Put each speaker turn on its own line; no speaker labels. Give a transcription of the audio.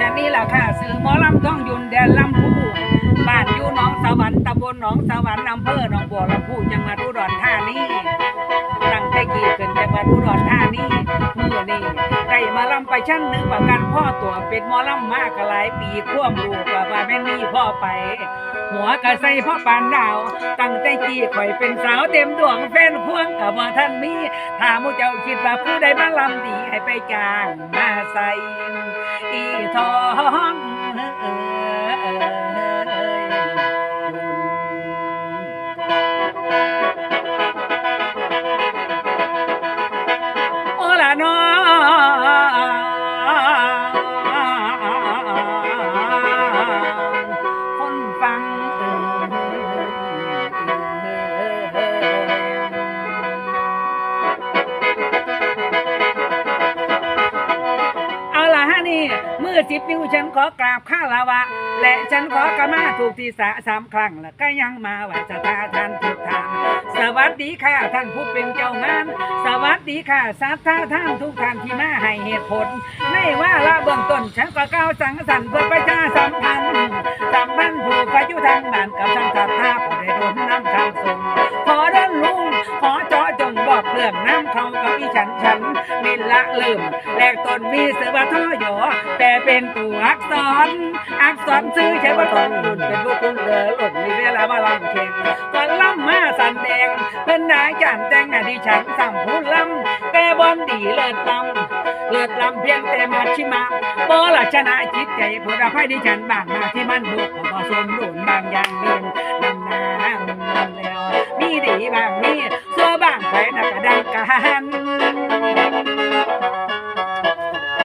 ฉันนี่แหละค่ะสื่อหมอลำท้องยุนแดนลำพูบ้านอยู่หนองสวรรค์ตำบลหนองสวรรค์อำเภอหนองบัวลำพูจังหวัดอุดรธานีตั้งแต่กี่เป็นจังหวัดอุดรธานี้ มาลำไปชั้นหนึ่งประกันพ่อตัวเป็นหมอลำมากหลายปีควมลูกว่าว่าแม่นี่พ่อไป หัวกะใส่พ่อปานดาว ตั้งใจจีข่อยเป็นสาวเต็มดวงแฟนควงกับว่าท่านมีถ้ามูเจ้าคิดว่าผู้ใดมาลำดีให้ไปจ้างมาใส่อีทอง อสิบนิ้วฉันขอกราบข้าลาวะ และฉันขอกระมาถูกทีสะสามครั้งแล้วก็ยังมาไหวสตาท่านทุกทางสวัสดีค่ะท่านผู้เป็นเจ้างาน สวัสดีค่ะสัทธาท่านทุกท่านที่มาให้เหตุผลในว่าละเบื้องต้นฉันก็ก้าวสังสรรค์เพื่อประชาสัมพันธ์สัมพันธ์ผู้ไปอยู่ทางบ้านกับทางทัพท่าผู้ได้โดนน้ำคำส่งขอเดินลุงขอเจาะจงบอกเรื่องน้ำเขากับอีฉันฉันมินละลืมแรกตนมีเสือว่าท่อหยอแต่เป็นตัวอักษร อักษรซื้อใช้ว่าทองรุ่นเป็นผู้คุณเหลือหล่นมีเวลามาลำเข่งก่อนล่ำมาสันแดงเพิ่อนนายจันแต่งอดีฉันสั่งผู้ลำแต่บอมดีเลิศลำเลิศลำเพียงแต่มาชิมาบอละชนะจิตใจผลภัยดิฉันบางมาที่มันบุกพอสมดุลบางอย่างเรีนนำนานั่นแล้วมีดีบางมี ซัวบางไปนักดังกัน